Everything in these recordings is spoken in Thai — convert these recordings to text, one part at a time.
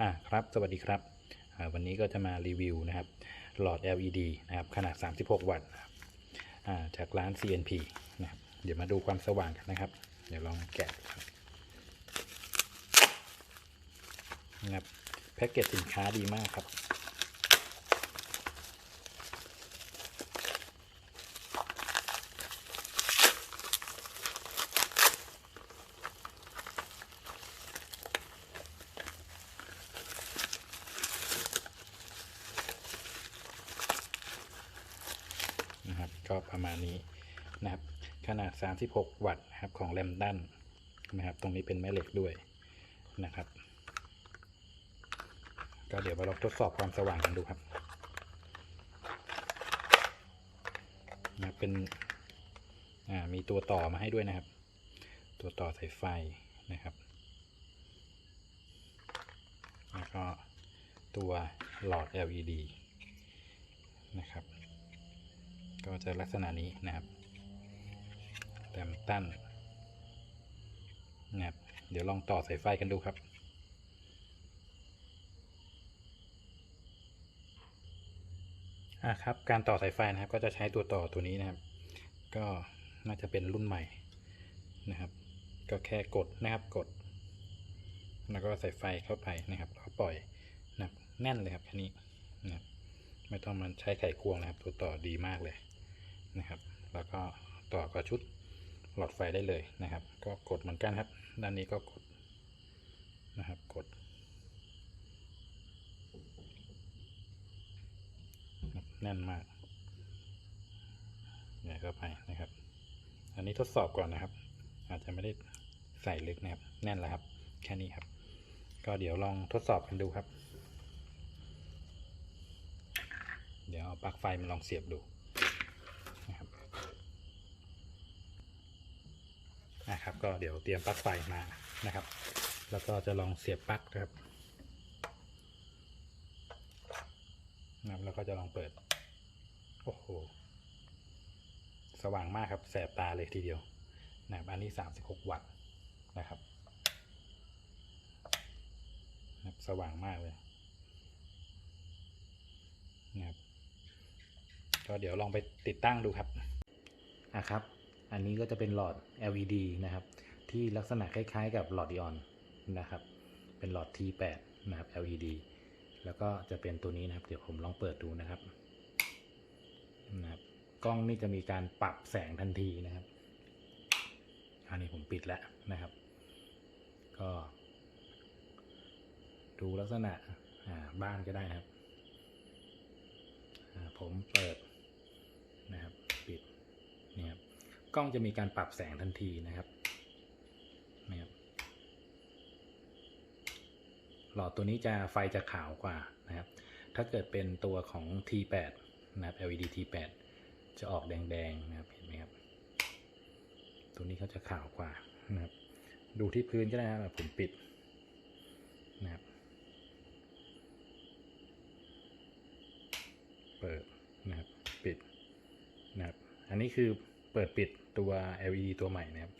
อ่าครับ สวัสดีครับ วันนี้ก็จะมารีวิวนะครับ หลอด LED นะครับ ขนาด 36 วัตต์นะครับอ่าจากร้าน CNP นะครับ เดี๋ยวมาดูความสว่างกันนะครับ เดี๋ยวลองแกะครับนะครับ แพ็กเกจสินค้าดีมากครับ ก็ประมาณนี้นะครับ ขนาด 36 วัตต์นะครับของแรมดันนะครับ ตรงนี้เป็นแม่เหล็กด้วยนะครับ ก็เดี๋ยวมาลองทดสอบความสว่างกันดูครับนะเป็นอ่ามีตัวต่อมาให้ด้วยนะครับ ตัวต่อสายไฟนะครับ แล้วก็ตัวหลอด LED นะครับ ก็จะลักษณะนี้นะครับแรมตั้นนะครับเดี๋ยวลองต่อสายไฟกันดูครับอะครับการต่อสายไฟนะครับ ก็จะใช้ตัวต่อตัวนี้นะครับ ก็น่าจะเป็นรุ่นใหม่นะครับ ก็แค่กดนะครับกด แล้วก็ใส่ไฟเข้าไปนะครับแล้วปล่อยนะครับแน่นเลยครับแค่นี้นะครับไม่ต้องมันใช้ไขควงนะครับ ตัวต่อดีมากเลย นะครับ แล้วก็ต่อกับชุดหลอดไฟได้เลยนะครับ ก็กดเหมือนกันครับ ด้านนี้ก็กดนะครับ กดแน่นมากเนี่ยเข้าไปนะครับ อันนี้ทดสอบก่อนนะครับ อาจจะไม่ได้ใส่ลึกนะครับ แน่นแล้วครับ แค่นี้ครับ ก็เดี๋ยวลองทดสอบกันดูครับ เดี๋ยวเอาปลั๊กไฟมาลองเสียบดูนะครับ นะครับ ก็เดี๋ยวเตรียมปลั๊กไฟมานะครับ แล้วก็จะลองเสียบปลั๊กนะครับนะครับแล้วก็จะลองเปิด โอ้โห สว่างมากครับ แสบตาเลยทีเดียวนะครับอันนี้ 36 วัตต์นะครับนะครับสว่างมากเลยนะครับก็เดี๋ยวลองไปติดตั้งดูครับอะครับ อันนี้ก็จะเป็นหลอด LED นะครับ ที่ลักษณะคล้ายๆ กับหลอดดิออนนะครับ เป็นหลอด T8 นะครับ LED แล้วก็จะเป็นตัวนี้นะครับ เดี๋ยวผมลองเปิดดูนะครับนะครับ กล้องนี่จะมีการปรับแสงทันทีนะครับ อันนี้ผมปิดแล้วนะครับ ก็ ดูลักษณะบ้านก็ได้นะครับ ผมเปิดนะครับ ปิดนี่ครับ กล้องจะมีการปรับแสงทันทีนะครับนะครับหลอดตัวนี้จะไฟจะขาวกว่านะครับ ถ้าเกิดเป็นตัวของ T8 นะครับ LED T8 จะออกแดงๆนะครับเห็นไหมครับ ตัวนี้เขาจะขาวกว่านะครับ ดูที่พื้นก็ได้นะครับผมปิดนะครับ เปิดนะครับ ปิดนะครับ อันนี้คือ เปิดปิดตัว LED ตัวใหม่นะครับ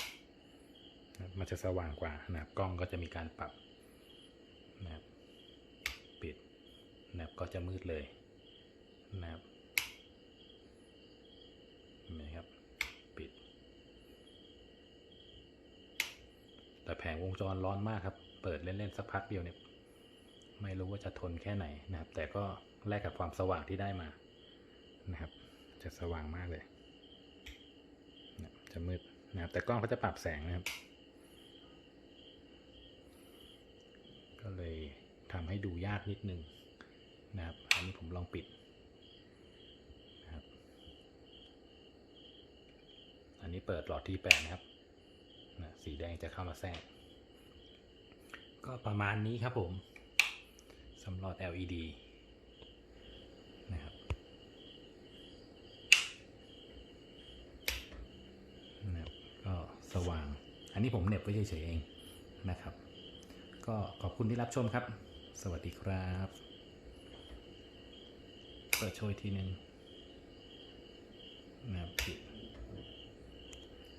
มันจะสว่างกว่านะครับกล้องก็จะมีการปรับนะครับปิดนะครับก็จะมืดเลยนะครับเห็นไหมครับปิด แต่แผงวงจรร้อนมากครับ เปิดเล่น ๆ สักพักเดียวเนี่ยไม่รู้ว่าจะทนแค่ไหนนะครับ แต่ก็แลกกับความสว่างที่ได้มานะครับ จะสว่างมากเลย จะมืดนะครับ แต่กล้องเขาจะปรับแสงนะครับ ก็เลยทำให้ดูยากนิดนึงนะครับ อันนี้ผมลองปิดนะครับ อันนี้เปิดหลอดที่แปดนะครับนะสีแดงจะเข้ามาแทรก ก็ประมาณนี้ครับผมสำหรับ LED นะครับนะครับ ก็สว่าง อันนี้ผมเหน็บไว้เฉยๆเองนะครับ ก็ขอบคุณที่รับชมครับ สวัสดีครับเปิดโชยทีหนึ่งนะครับปิด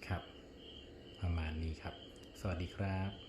ครับ ประมาณนี้ครับ สวัสดีครับ